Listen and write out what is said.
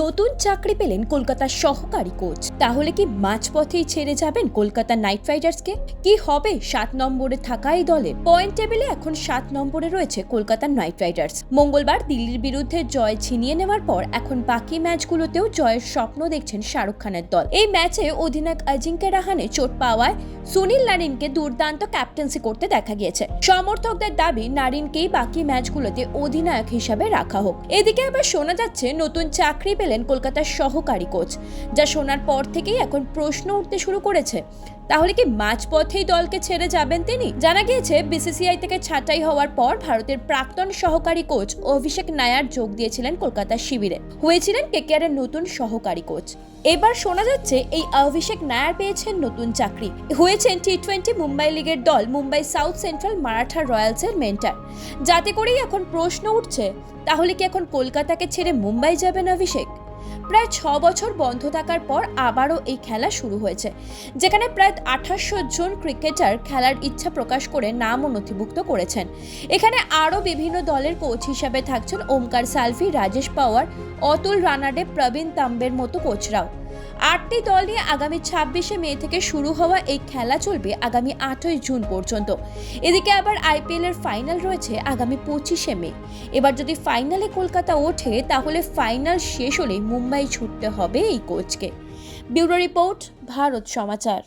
নতুন চাকরি পেলেন কলকাতার সহকারী কোচ। তাহলে কি মাঝপথেই ছেড়ে যাবেন কলকাতা নাইট রাইডার্সকে? কি হবে? সাত নম্বরে থাকা এই দলে পয়েন্ট টেবিলে এখন সাত নম্বরে রয়েছে কলকাতা নাইট রাইডার্স। মঙ্গলবার দিল্লির বিরুদ্ধে জয় ছিনিয়ে নেওয়ার পর এখন বাকি ম্যাচগুলোতেও জয়ের স্বপ্ন দেখছেন শাহরুখ খানের দল। এই ম্যাচে অধিনায়ক অজিঙ্ক্য রাহানে চোট পাওয়ায় সুনীল নারিনকে দুর্দান্ত ক্যাপ্টেন্সি করতে দেখা গিয়েছে। সমর্থকদের দাবি, নারিনকেই বাকি ম্যাচগুলোতে অধিনায়ক হিসাবে রাখা হোক। এদিকে আবার শোনা যাচ্ছে, নতুন চাকরি পেলেন কলকাতার সহকারী কোচ যা শোনার পর থেকেই এখন প্রশ্ন উঠতে শুরু করেছে। তাহলে কি মাঝপথেই দলকে ছেড়ে যাবেন তিনি? জানা গিয়েছে, বিসিসিআই থেকে ছাঁটাই হওয়ার পর ভারতের প্রাক্তন সহকারী কোচ অভিষেক নায়ার যোগ দিয়েছিলেন কলকাতার শিবিরে। হয়েছিলেন কেকেআরের নতুন সহকারী কোচ। এবার শোনা যাচ্ছে, এই অভিষেক নায়ার পেয়েছেন নতুন চাকরি। হয়েছেন টি টোয়েন্টি মুম্বাই লিগের দল মুম্বাই সাউথ সেন্ট্রাল মারাঠা রয়্যালসের মেন্টার। যাতে করেই এখন প্রশ্ন উঠছে, তাহলে কি এখন কলকাতাকে ছেড়ে মুম্বাই যাবেন অভিষেক? প্রায় ছ বছর বন্ধ থাকার পর আবারও এই খেলা শুরু হয়েছে, যেখানে প্রায় আঠাশশো জন ক্রিকেটার খেলার ইচ্ছা প্রকাশ করে নামও নথিভুক্ত করেছেন। এখানে আরও বিভিন্ন দলের কোচ হিসাবে থাকছেন ওমকার সালফি রাজেশ পাওয়ার, অতুল রানাডে, প্রবীণ তাম্বের মতো কোচরাও আটটি দল নিয়ে আগামী ছাব্বিশে মে থেকে শুরু হওয়া এই খেলা চলবে আগামী আটই জুন পর্যন্ত। এদিকে আবার আইপিএল এর ফাইনাল রয়েছে আগামী পঁচিশে মে। এবার যদি ফাইনালে কলকাতা ওঠে, তাহলে ফাইনাল শেষ হলে মুম্বাই ছুটতে হবে এই কোচকে। Bureau report, Bharat Samachar.